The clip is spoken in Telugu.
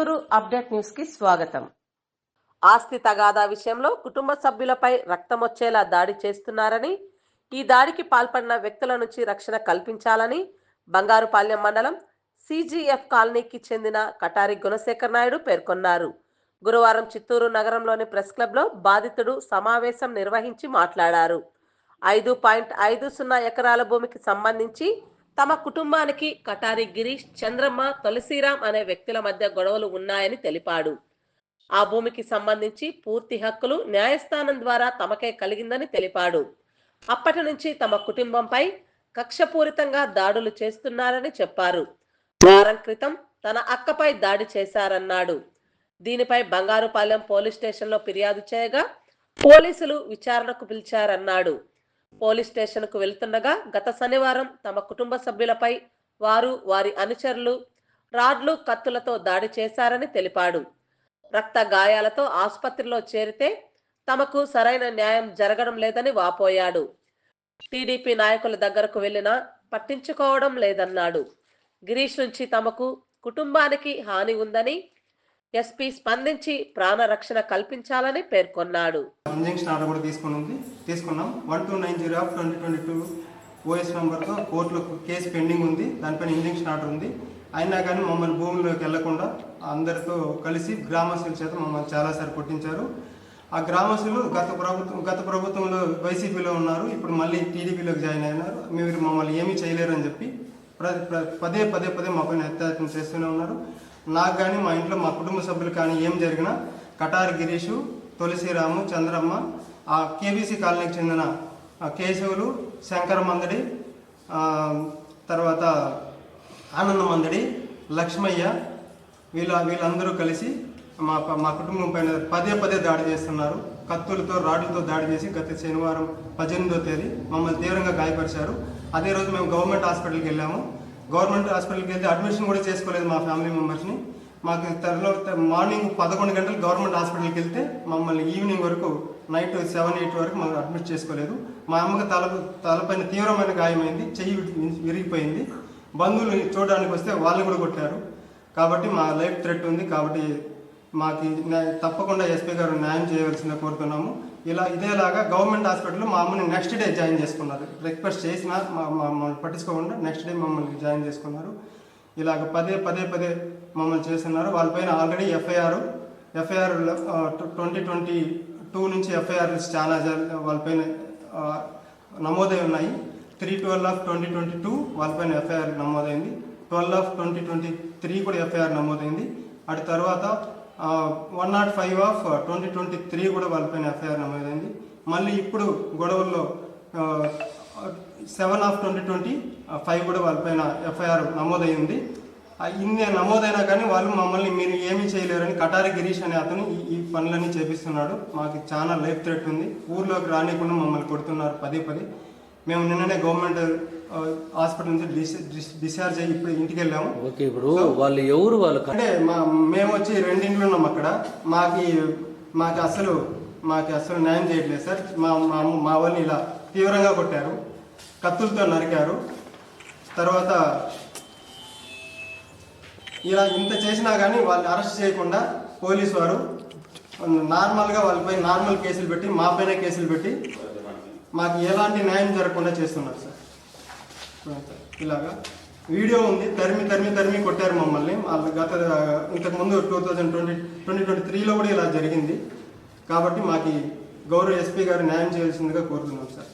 చిత్తూరు అప్డేట్ న్యూస్కి స్వాగతం. ఆస్తి తగాదా విషయంలో కుటుంబ సభ్యులపై రక్తమొచ్చేలా దాడి చేస్తున్నారని ఈ దాడికి పాల్పడిన వ్యక్తుల నుంచి రక్షణ కల్పించాలని బంగారుపాలెం మండలం సిజిఎఫ్ కాలనీకి చెందిన కటారి గుణశేఖర్ నాయుడు పేర్కొన్నారు. గురువారం చిత్తూరు నగరంలోని ప్రెస్ క్లబ్లో బాధితుడు సమావేశం నిర్వహించి మాట్లాడారు. ఐదు పాయింట్ ఐదు సున్నా ఎకరాల భూమికి సంబంధించి తమ కుటుంబానికి కటారి గిరీష్ చంద్రమ్మ తులసిరాం అనే వ్యక్తుల మధ్య గొడవలు ఉన్నాయని తెలిపాడు. ఆ భూమికి సంబంధించి పూర్తి హక్కులు న్యాయస్థానం ద్వారా తమకే కలిగిందని తెలిపాడు. అప్పటి నుంచి తమ కుటుంబంపై కక్షపూరితంగా దాడులు చేస్తున్నారని చెప్పారు. వారం క్రితం తన అక్కపై దాడి చేశారన్నాడు. దీనిపై బంగారుపాలెం పోలీస్ స్టేషన్లో ఫిర్యాదు చేయగా పోలీసులు విచారణకు పిలిచారన్నాడు. పోలీస్ స్టేషన్కు వెళ్తుండగా గత శనివారం తమ కుటుంబ సభ్యులపై వారు వారి అనుచరులు రాడ్లు కత్తులతో దాడి చేశారని తెలిపాడు. రక్త గాయాలతో ఆసుపత్రిలో చేరితే తమకు సరైన న్యాయం జరగడం లేదని వాపోయాడు. టీడీపీ నాయకుల దగ్గరకు వెళ్ళినా పట్టించుకోవడం లేదన్నాడు. గిరీష్ నుంచి తమకు కుటుంబానికి హాని ఉందని ఎస్పీ స్పందించి ప్రాణరక్షణ కల్పించాలని పేర్కొన్నాడు. ఇంజెక్షన్ ఆర్డర్ కూడా తీసుకుని ఉంది. తీసుకున్నాం. One two nine zero of twenty twenty two OS నెంబర్తో కోర్టులో కేసు పెండింగ్ ఉంది. దానిపైన ఇంజెక్షన్ ఆర్డర్ ఉంది. అయినా కానీ మమ్మల్ని భూమిలోకి వెళ్ళకుండా అందరితో కలిసి గ్రామస్తుల చేత మమ్మల్ని చాలాసార్లు కొట్టించారు. ఆ గ్రామస్తులు గత ప్రభుత్వం గత ప్రభుత్వంలో వైసీపీలో ఉన్నారు. ఇప్పుడు మళ్ళీ టీడీపీలోకి జాయిన్ అయినారు. మీరు మమ్మల్ని ఏమీ అని చెప్పి ప్ర- పదే పదే పదే మా పైన అత్యాచారం చేస్తూనే ఉన్నారు. నాకు కానీ మా ఇంట్లో మా కుటుంబ సభ్యులు కానీ ఏం జరిగినా కటార్ గిరీషు తులసిరాము చంద్రమ్మ ఆ కేబీసీ కాలనీకి చెందిన కేశవులు శంకర మందడి తర్వాత ఆనంద మందడి లక్ష్మయ్య వీళ్ళ వీళ్ళందరూ కలిసి మా మా కుటుంబం పైన పదే పదే దాడి చేస్తున్నారు. కత్తులతో రాడ్లతో దాడి చేసి గత శనివారం పద్దెనిమిదో తేదీ మమ్మల్ని తీవ్రంగా గాయపరిచారు. అదే రోజు మేము గవర్నమెంట్ హాస్పిటల్కి వెళ్ళాము. గవర్నమెంట్ హాస్పిటల్కి వెళ్తే అడ్మిషన్ కూడా చేసుకోలేదు మా ఫ్యామిలీ మెంబర్స్ని. మాకు త్వరలో మార్నింగ్ పదకొండు గంటలు గవర్నమెంట్ హాస్పిటల్కి వెళ్తే మమ్మల్ని ఈవినింగ్ వరకు నైట్ సెవెన్ ఎయిట్ వరకు మనం అడ్మిట్ చేసుకోలేదు. మా అమ్మకి తల తలపైన తీవ్రమైన గాయమైంది చెయ్యి విరిగిపోయింది. బంధువులు చూడడానికి వస్తే వాళ్ళు కూడా కొట్టారు. కాబట్టి మా లైఫ్ థ్రెట్ ఉంది కాబట్టి మాకు న్యాయ- తప్పకుండా ఎస్పీ గారు న్యాయం చేయవలసిందిగా కోరుతున్నాము. ఇలా ఇదేలాగా గవర్నమెంట్ హాస్పిటల్ మా అమ్మని నెక్స్ట్ డే జాయిన్ చేసుకున్నారు. రిక్వెస్ట్ చేసినా మమ్మల్ని పట్టించుకోకుండా నెక్స్ట్ డే మమ్మల్ని జాయిన్ చేసుకున్నారు. ఇలాగ పదే పదే పదే మమ్మల్ని చేస్తున్నారు. వాళ్ళపైన already FIR FIR twenty twenty two నుంచి ఎఫ్ఐఆర్స్ చాలా వాళ్ళపైన నమోదై ఉన్నాయి. Three twelve of twenty twenty two వాళ్ళపైన ఎఫ్ఐఆర్ నమోదైంది. Twelve of twenty twenty three కూడా ఎఫ్ఐఆర్ నమోదైంది. అటు తర్వాత one nought five of twenty twenty three కూడా వాళ్ళపైన ఎఫ్ఐఆర్ నమోదైంది. మళ్ళీ ఇప్పుడు గొడవల్లో seven of twenty twenty five కూడా వాళ్ళపైన ఎఫ్ఐఆర్ నమోదైంది. ఇన్ని నమోదైనా కానీ వాళ్ళు మమ్మల్ని మీరు ఏమీ చేయలేరని కటారి గిరీష్ అనే అతను ఈ పనులన్నీ చేపిస్తున్నాడు. మాకు చాలా లైఫ్ థ్రెట్ ఉంది. ఊర్లోకి రానికుండా మమ్మల్ని కొడుతున్నారు పదే పదే. మేము నిన్ననే గవర్నమెంట్ హాస్పిటల్ నుంచి డిస్- డిస్- డిశ్చార్జ్ అయ్యి ఇప్పుడు ఇంటికి వెళ్ళాము ఓకే ఇప్పుడు వాళ్ళు ఎవరు వాళ్ళు అంటే మా మేము వచ్చి రెండింట్లో ఉన్నాం అక్కడ. మాకి మాకు అసలు మాకు అసలు న్యాయం చేయట్లేదు సార్. మా మా మా వాళ్ళని ఇలా తీవ్రంగా కొట్టారు. కత్తులతో నరికారు. తర్వాత ఇలా ఇంత చేసినా కానీ వాళ్ళు అరెస్ట్ చేయకుండా పోలీసు వారు నార్మల్గా వాళ్ళపై నార్మల్ కేసులు పెట్టి మా పైన కేసులు పెట్టి మాకు ఎలాంటి న్యాయం జరగకుండా చేస్తున్నారు సార్. ఇలాగా. వీడియో ఉంది తరిమి తరిమి తరిమి కొట్టారు మమ్మల్ని. వాళ్ళు గత ఇంతకు ముందు two thousand twenty twenty twenty త్రీలో కూడా ఇలా జరిగింది. కాబట్టి మాకు గౌరవ ఎస్పీ గారు న్యాయం చేయాల్సిందిగా కోరుతున్నాం సార్.